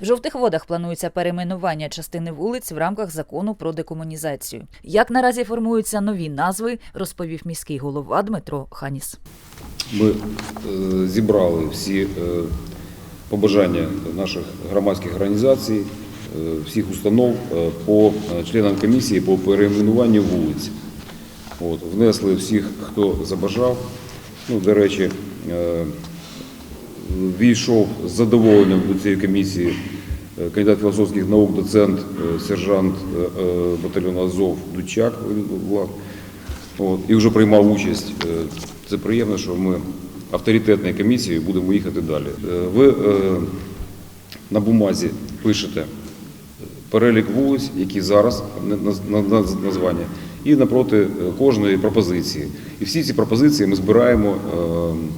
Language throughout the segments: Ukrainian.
В жовтих водах планується перейменування частини вулиць в рамках закону про декомунізацію. Як наразі формуються нові назви, розповів міський голова Дмитро Ханіс. Ми е, зібрали всі е, побажання наших громадських організацій, е, всіх установ е, по е, членам комісії по перейменуванню вулиць. От, внесли всіх, хто забажав. Ну, до речі, е, війшов з задоволенням до цієї комісії е, кандидат філософських наук, доцент, е, сержант е, батальйону Азов Дучак. От, і вже приймав участь. Це приємно, що ми авторитетною комісією будемо їхати далі. Ви на бумазі пишете перелік вулиць, які зараз на- на- на- на- названня, і напроти кожної пропозиції. І всі ці пропозиції ми збираємо,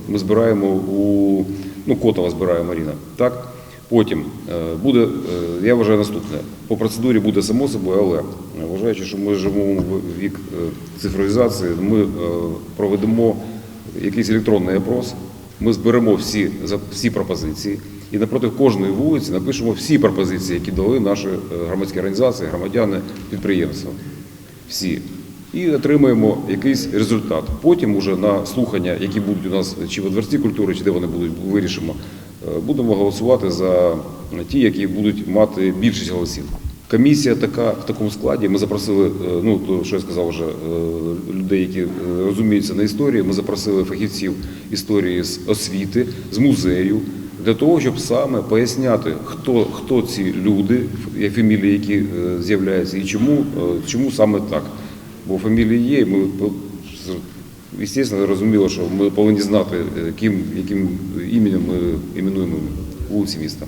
ми збираємо у ну, Котова збирає Маріна. Так? Потім е, буде, е, я вважаю наступне. По процедурі буде само собою, але вважаючи, що ми живемо в вік е, цифровізації, ми проведемо якийсь електронний опрос, ми зберемо всі, всі пропозиції і напроти кожної вулиці напишемо всі пропозиції, які дали наші громадські організації, громадяни, підприємства. Всі. І отримаємо якийсь результат. Потім уже на слухання, які будуть у нас чи в дворці культури, чи де вони будуть, вирішимо, е, будемо голосувати за ті, які будуть мати більшість голосів. Комісія така в такому складі. Ми запросили, е, ну то, що я сказав вже, е, людей, які розуміються на історії. Ми запросили фахівців історії з освіти, з музею, для того, щоб саме поясняти, хто, хто ці люди, фамілії, які з'являються, і чому, чому саме так. Бо фамілії є, і ми звісно, розуміли, що ми повинні знати, е, ким, яким іменем ми іменуємо вулиці міста.